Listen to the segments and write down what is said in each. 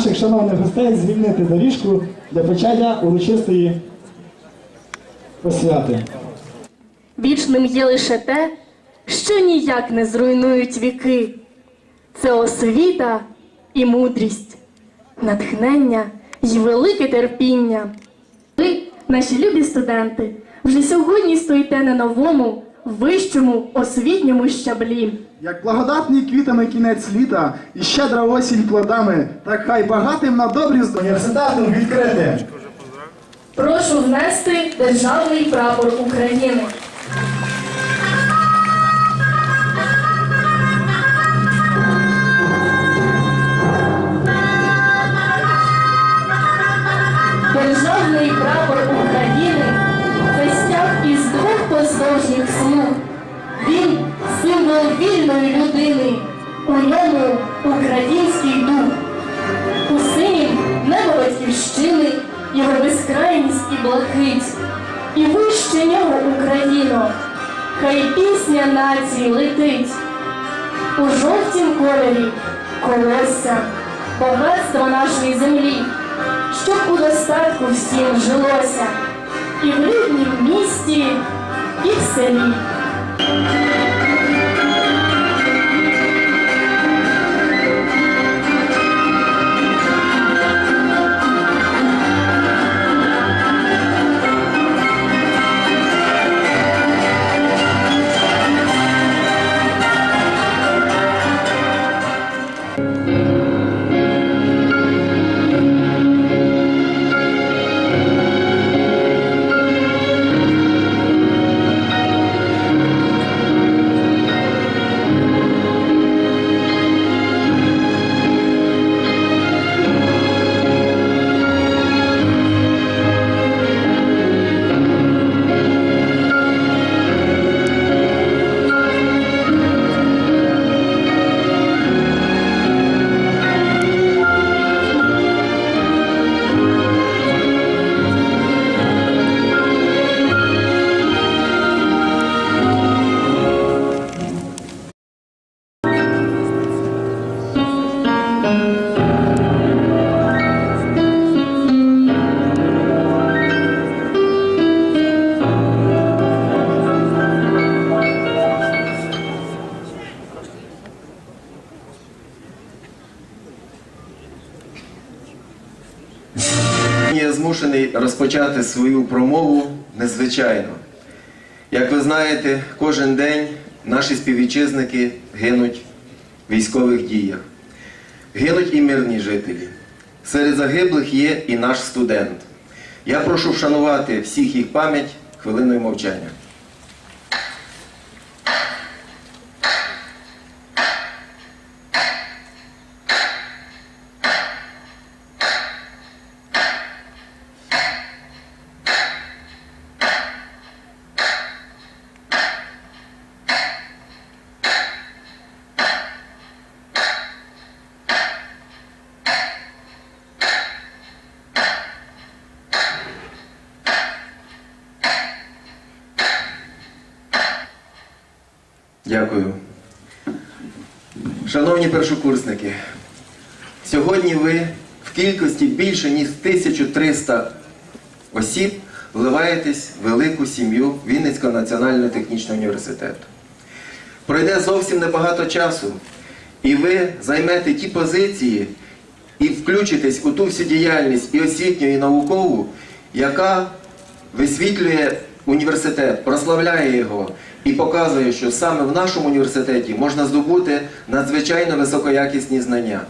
наших шановних гостей звільнити доріжку для почаття урочистої посвяти. Вічним є лише те, що ніяк не зруйнують віки. Це освіта і мудрість, натхнення і велике терпіння. Ви, наші любі студенти, вже сьогодні стоїте на новому, вищому освітньому щаблі. Як благодатний квітами кінець літа і щедра осінь плодами, так хай багатим на добрі здоров'я. Університету відкрити. Прошу внести державний прапор України. У жовтім кольорі колося, багатство нашої землі, щоб у достатку всім жилося, і в ріднім місті, і в селі. Я змушений розпочати свою промову незвичайно. Як ви знаєте, кожен день наші співвітчизники гинуть в військових діях. Гинуть і мирні жителі. Серед загиблих є і наш студент. Я прошу вшанувати всіх їх пам'ять хвилиною мовчання. Дякую. Шановні першокурсники, сьогодні ви в кількості більше ніж 1300 осіб вливаєтесь в велику сім'ю Вінницького національного технічного університету. Пройде зовсім небагато часу, і ви займете ті позиції і включитесь у ту всю діяльність і освітню, і наукову, яка висвітлює університет, прославляє його і показує, що саме в нашому університеті можна здобути надзвичайно високоякісні знання.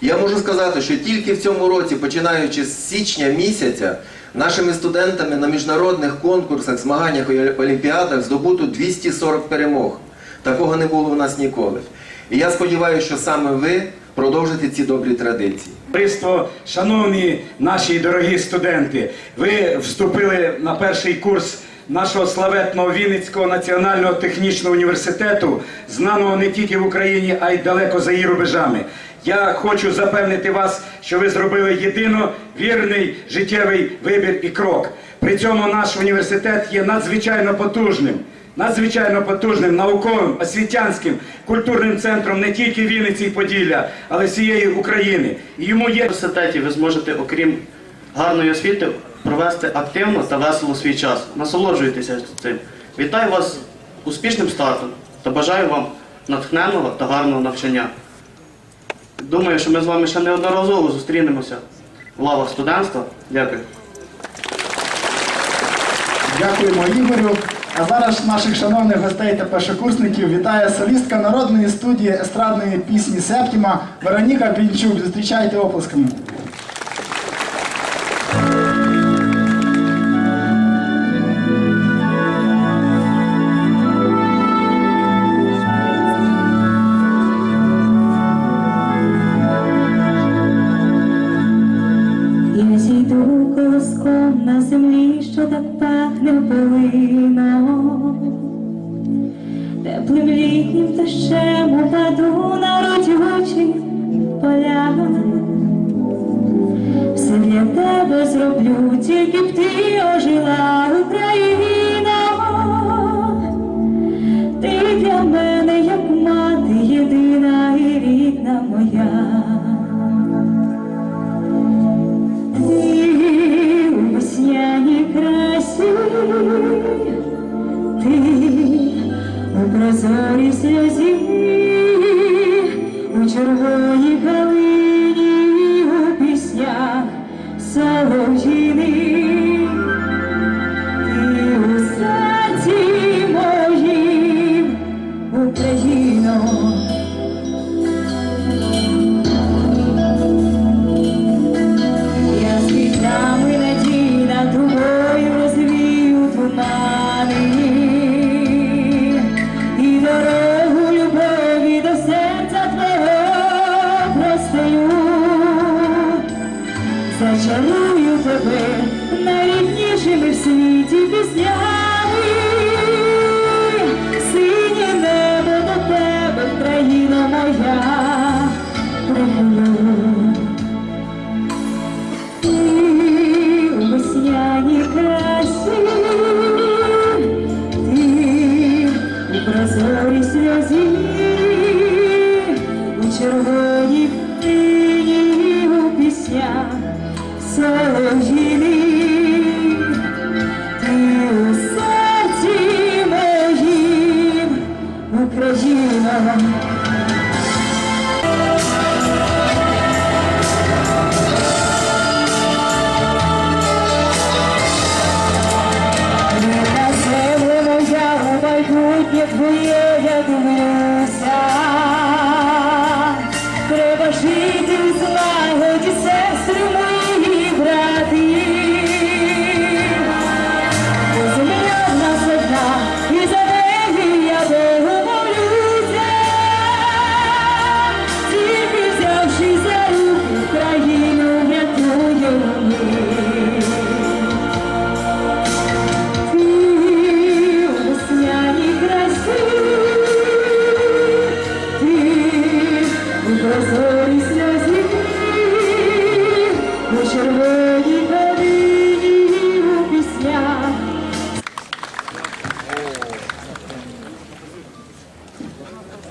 Я можу сказати, що тільки в цьому році, починаючи з січня місяця, нашими студентами на міжнародних конкурсах, змаганнях і олімпіадах здобуто 240 перемог. Такого не було у нас ніколи. І я сподіваюся, що саме ви продовжите ці добрі традиції. Товариство, шановні наші дорогі студенти, ви вступили на перший курс нашого славетного Вінницького національного технічного університету, знаного не тільки в Україні, а й далеко за її рубежами. Я хочу запевнити вас що ви зробили єдино вірний життєвий вибір і крок. При цьому наш університет є надзвичайно потужним, надзвичайно потужним науковим, освітянським, культурним центром не тільки Вінниці і Поділля, але всієї України. І йому є університеті ви зможете, окрім гарної освіти, провести активно та весело свій час. Насолоджуйтеся цим. Вітаю вас успішним стартом та бажаю вам натхненного та гарного навчання. Думаю, що ми з вами ще неодноразово зустрінемося в лавах студентства. Дякую. Дякуємо Ігорю. А зараз наших шановних гостей та першокурсників вітає солістка народної студії естрадної пісні Септіма Вероніка Пінчук. Зустрічайте оплесками. Б ти ожила світі піснями.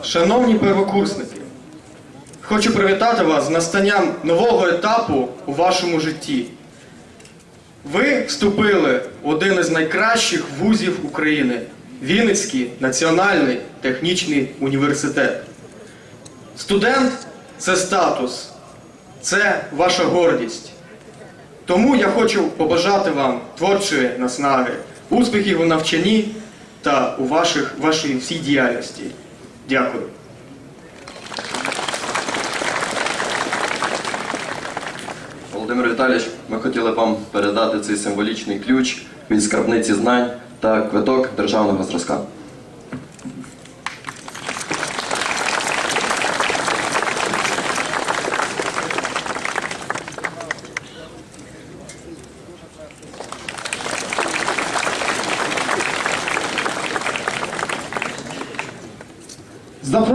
Шановні первокурсники, хочу привітати вас з настанням нового етапу у вашому житті. Ви вступили в один із найкращих вузів України Вінницький національний технічний університет. Студент це статус, це ваша гордість. Тому я хочу побажати вам творчої наснаги, успіхів у навчанні та у ваших, вашій всій діяльності. Дякую. Володимир Віталійович, ми хотіли вам передати цей символічний ключ від скарбниці знань та квиток державного зразка.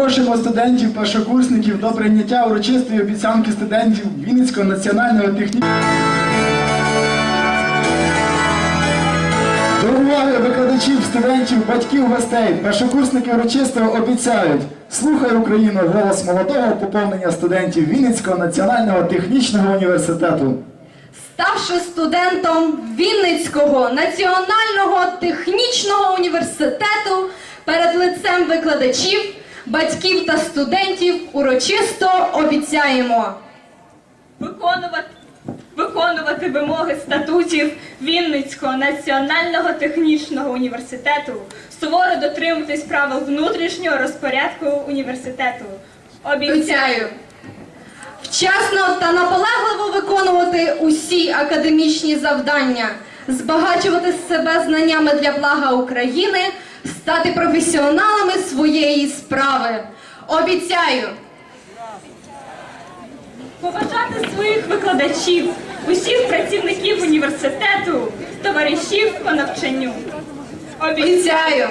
Запрошуємо студентів, першокурсників до прийняття урочистої обіцянки студентів Вінницького національного технічного. До викладачів, студентів, батьків, гостей. Першокурсники урочисто обіцяють. Слухай Україну, голос молодого поповнення студентів Вінницького національного технічного університету. Ставши студентом Вінницького національного технічного університету перед лицем викладачів, батьків та студентів урочисто обіцяємо виконувати, виконувати вимоги статутів Вінницького національного технічного університету, суворо дотримуватись правил внутрішнього розпорядку університету. Обіцяю. Обіцяю вчасно та наполегливо виконувати усі академічні завдання, збагачувати себе знаннями для блага України, стати професіоналами своєї справи. Обіцяю. Поважати своїх викладачів, усіх працівників університету, товаришів по навчанню. Обіцяю.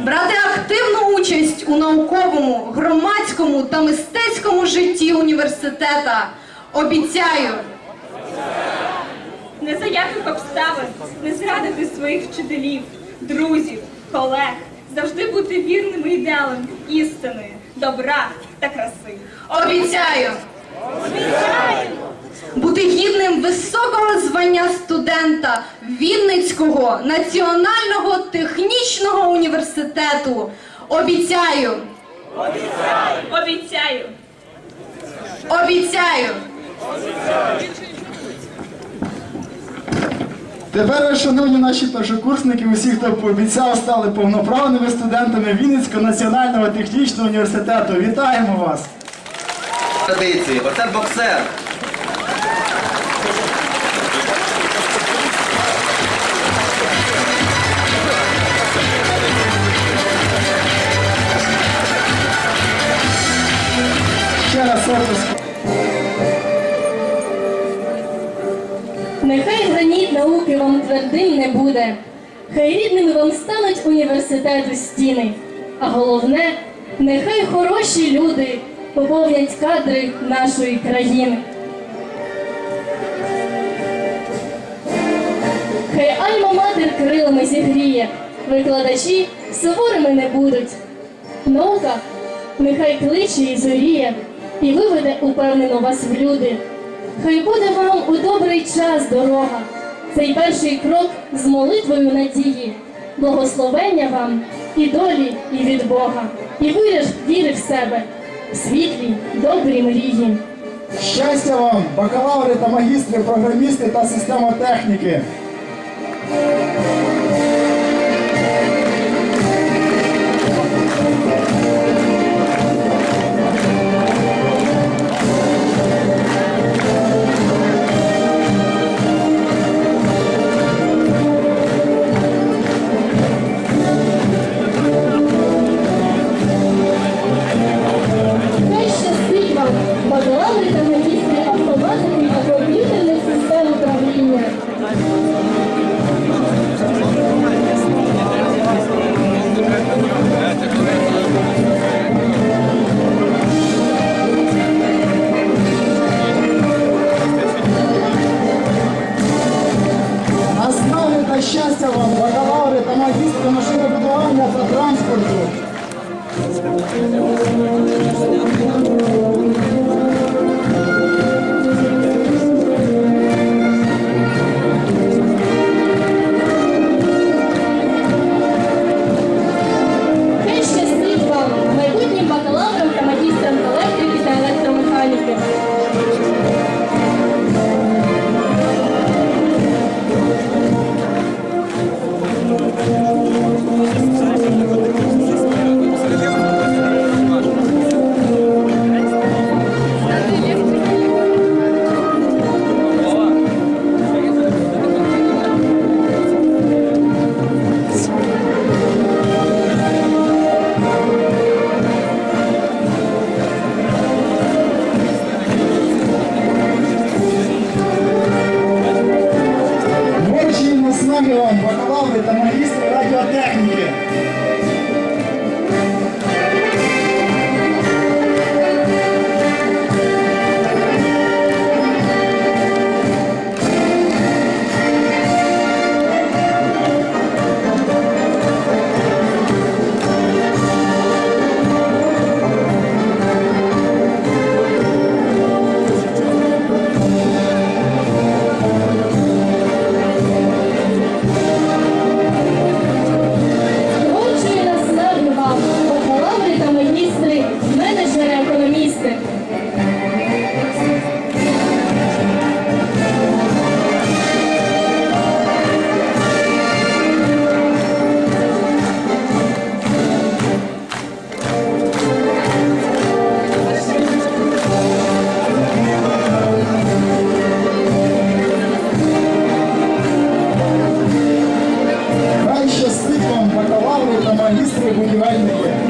Брати активну участь у науковому, громадському та мистецькому житті університета. Обіцяю. Не за яких обставин не зрадити своїх вчителів, друзів, колег, завжди бути вірними ідеалам істини, добра та краси. Обіцяю. Бути гідним високого звання студента Вінницького національного технічного університету. Обіцяю. Обіцяю. Обіцяю. Тепер, шановні наші першокурсники, усі, хто пообіцяв, стали повноправними студентами Вінницького національного технічного університету. Вітаємо вас! Традиції. Оце боксер. Ще раз вам твердим не буде, хай рідними вам стануть університету стіни. А головне, нехай хороші люди поповнять кадри нашої країни. Хай альма-матер крилами зігріє, викладачі суворими не будуть. Наука нехай кличе і зоріє, і виведе упевнено вас в люди. Хай буде вам у добрий час дорога, цей перший крок з молитвою надії, благословення вам і долі, і від Бога, і виріж віри в себе, в світлі, добрі мрії. Щастя вам, бакалаври та магістри, програмісти та системотехніки. Хай magistri, quindi va in meglio.